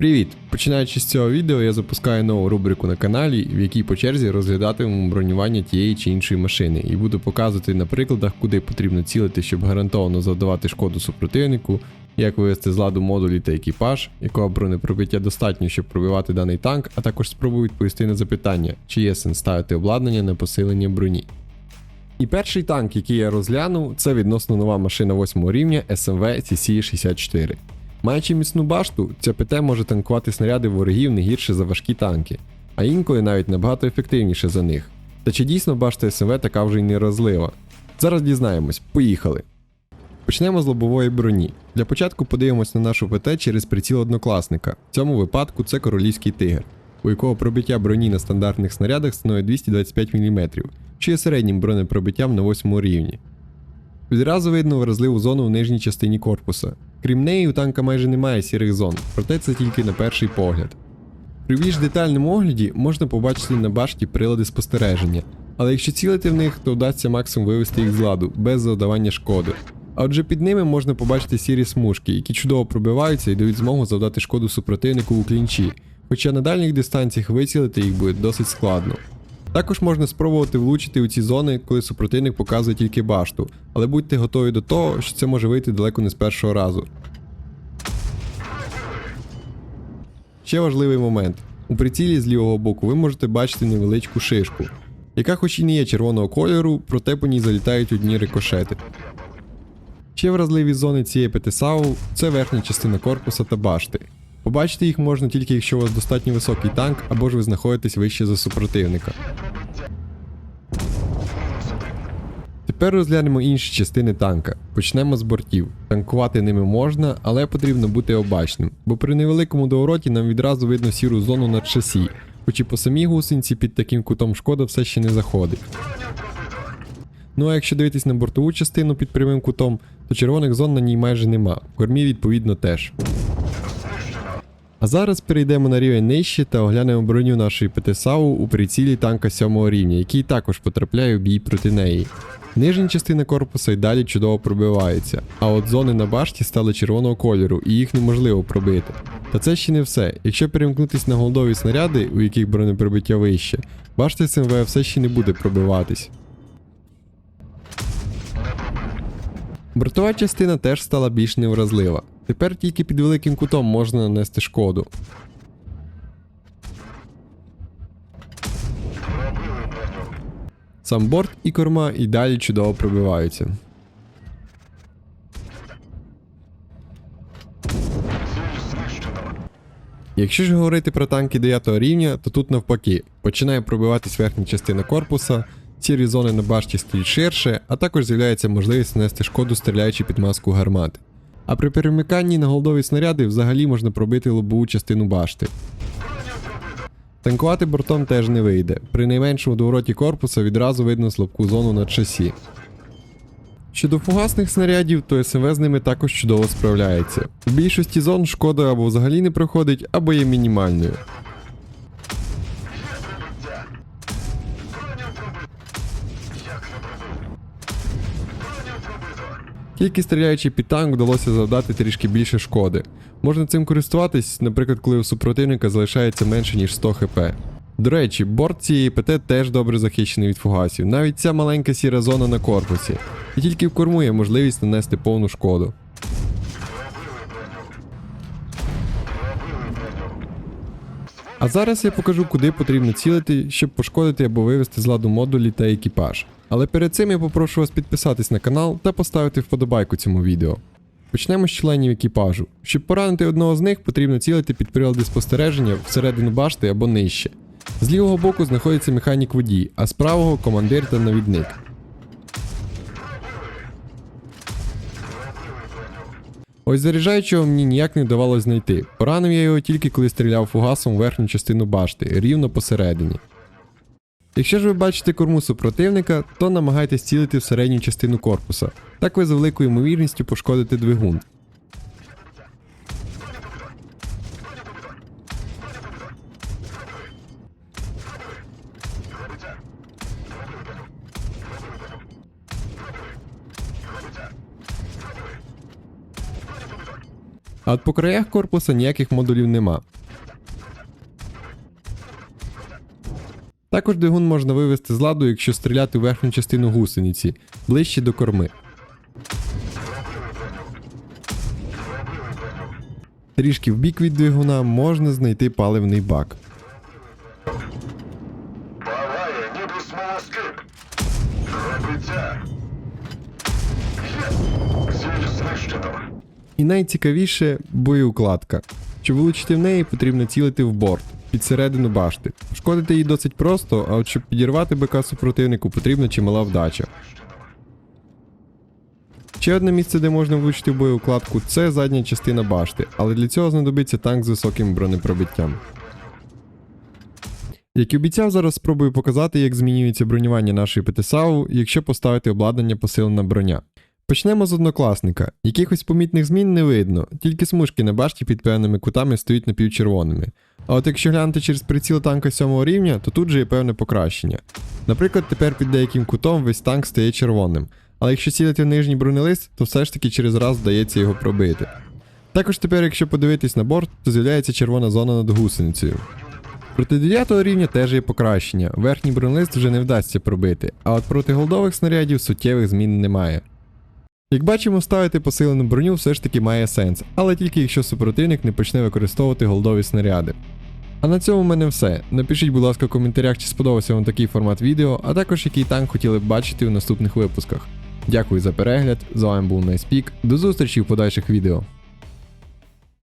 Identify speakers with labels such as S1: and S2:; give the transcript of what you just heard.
S1: Привіт! Починаючи з цього відео, я запускаю нову рубрику на каналі, в якій по черзі розглядатиму бронювання тієї чи іншої машини, і буду показувати на прикладах, куди потрібно цілити, щоб гарантовано завдавати шкоду супротивнику, як вивести з ладу модулі та екіпаж, якого бронепробиття достатньо, щоб пробивати даний танк, а також спробую відповісти на запитання, чи є сенс ставити обладнання на посилення броні. І перший танк, який я розглянув, це відносно нова машина 8 рівня SMV CC64. Маючи міцну башту, ця ПТ може танкувати снаряди ворогів не гірше за важкі танки, а інколи навіть набагато ефективніше за них. Та чи дійсно башта СМВ така вже й не розлива? Зараз дізнаємось, поїхали! Почнемо з лобової броні. Для початку подивимось на нашу ПТ через приціл однокласника. В цьому випадку це королівський тигр, у якого пробиття броні на стандартних снарядах становить 225 мм, що є середнім бронепробиттям на 8 рівні. Відразу видно вразливу зону в нижній частині корпуса. Крім неї, у танка майже немає сірих зон, проте це тільки на перший погляд. При більш детальному огляді можна побачити на башті прилади спостереження, але якщо цілити в них, то вдасться максимум вивести їх з ладу, без завдавання шкоди. А отже під ними можна побачити сірі смужки, які чудово пробиваються і дають змогу завдати шкоду супротивнику у клінчі, хоча на дальніх дистанціях вицілити їх буде досить складно. Також можна спробувати влучити у ці зони, коли супротивник показує тільки башту, але будьте готові до того, що це може вийти далеко не з першого разу. Ще важливий момент. У прицілі з лівого боку ви можете бачити невеличку шишку, яка хоч і не є червоного кольору, проте по ній залітають одні рикошети. Ще вразливі зони цієї ПТСАУ це верхня частина корпуса та башти. Побачити їх можна тільки якщо у вас достатньо високий танк або ж ви знаходитесь вище за супротивника. Тепер розглянемо інші частини танка. Почнемо з бортів. Танкувати ними можна, але потрібно бути обачним, бо при невеликому довороті нам відразу видно сіру зону над шасі, хоч і по самій гусениці під таким кутом шкода все ще не заходить. Ну а якщо дивитись на бортову частину під прямим кутом, то червоних зон на ній майже нема, в кормі відповідно теж. А зараз перейдемо на рівень нижче та оглянемо броню нашої ПТСАУ у прицілі танка 7 рівня, який також потрапляє в бій проти неї. Нижня частина корпуса й далі чудово пробивається, а от зони на башті стали червоного кольору і їх неможливо пробити. Та це ще не все. Якщо перемкнутись на голдові снаряди, у яких бронепробиття вище, башта СМВ все ще не буде пробиватись. Бортова частина теж стала більш невразлива. Тепер тільки під великим кутом можна нанести шкоду. Сам борт і корма і далі чудово пробиваються. Якщо ж говорити про танки 9 рівня, то тут навпаки починає пробиватись верхня частина корпуса, сірі зони на башті стають ширше, а також з'являється можливість нанести шкоду, стріляючи під маску гармати. А при перемиканні на голдові снаряди взагалі можна пробити лобову частину башти. Танкувати бортом теж не вийде. При найменшому довороті корпуса відразу видно слабку зону на часі. Щодо фугасних снарядів, то СМВ з ними також чудово справляється. В більшості зон шкода або взагалі не проходить, або є мінімальною. Тільки стріляючи під танк вдалося завдати трішки більше шкоди. Можна цим користуватись, наприклад, коли у супротивника залишається менше ніж 100 хп. До речі, борт цієї ПТ теж добре захищений від фугасів, навіть ця маленька сіра зона на корпусі. І тільки в корму є можливість нанести повну шкоду. А зараз я покажу, куди потрібно цілити, щоб пошкодити або вивести з ладу модулі та екіпаж. Але перед цим я попрошу вас підписатись на канал та поставити вподобайку цьому відео. Почнемо з членів екіпажу. Щоб поранити одного з них, потрібно цілити під прилади спостереження всередину башти або нижче. З лівого боку знаходиться механік водій, а з правого командир та навідник. Ось заряджаючого мені ніяк не вдавалося знайти. Поранив я його тільки коли стріляв фугасом в верхню частину башти, рівно посередині. Якщо ж ви бачите корму супротивника, то намагайтесь цілити в середню частину корпуса. Так ви з великою ймовірністю пошкодите двигун. А от по краях корпуса ніяких модулів нема. Також двигун можна вивести з ладу, якщо стріляти у верхню частину гусениці, ближче до корми. Трішки вбік від двигуна можна знайти паливний бак.
S2: Палає, ніби смолоскип. Робиться. Є. Знищено.
S1: І найцікавіше боєукладка. Щоб влучити в неї, потрібно цілити в борт, під середину башти. Шкодити її досить просто, а от щоб підірвати БК супротивнику, потрібна чимала вдача. Ще одне місце, де можна влучити в боєукладку, це задня частина башти, але для цього знадобиться танк з високим бронепробиттям. Як і обіцяв, зараз спробую показати, як змінюється бронювання нашої ПТСАУ, якщо поставити обладнання посилена броня. Почнемо з однокласника. Якихось помітних змін не видно, тільки смужки на башті під певними кутами стоять напівчервоними. А от якщо глянути через приціл танка 7 рівня, то тут же є певне покращення. Наприклад, тепер під деяким кутом весь танк стає червоним, але якщо цілити в нижній бронелист, то все ж таки через раз вдається його пробити. Також тепер, якщо подивитись на борт, то з'являється червона зона над гусеницею. Проти 9 рівня теж є покращення, верхній бронелист вже не вдасться пробити, а от проти голдових снарядів суттєвих змін немає. Як бачимо, ставити посилену броню все ж таки має сенс, але тільки якщо супротивник не почне використовувати голдові снаряди. А на цьому в мене все. Напишіть, будь ласка, в коментарях, чи сподобався вам такий формат відео, а також який танк хотіли б бачити у наступних випусках. Дякую за перегляд, з вами був Найспік, до зустрічі в подальших відео.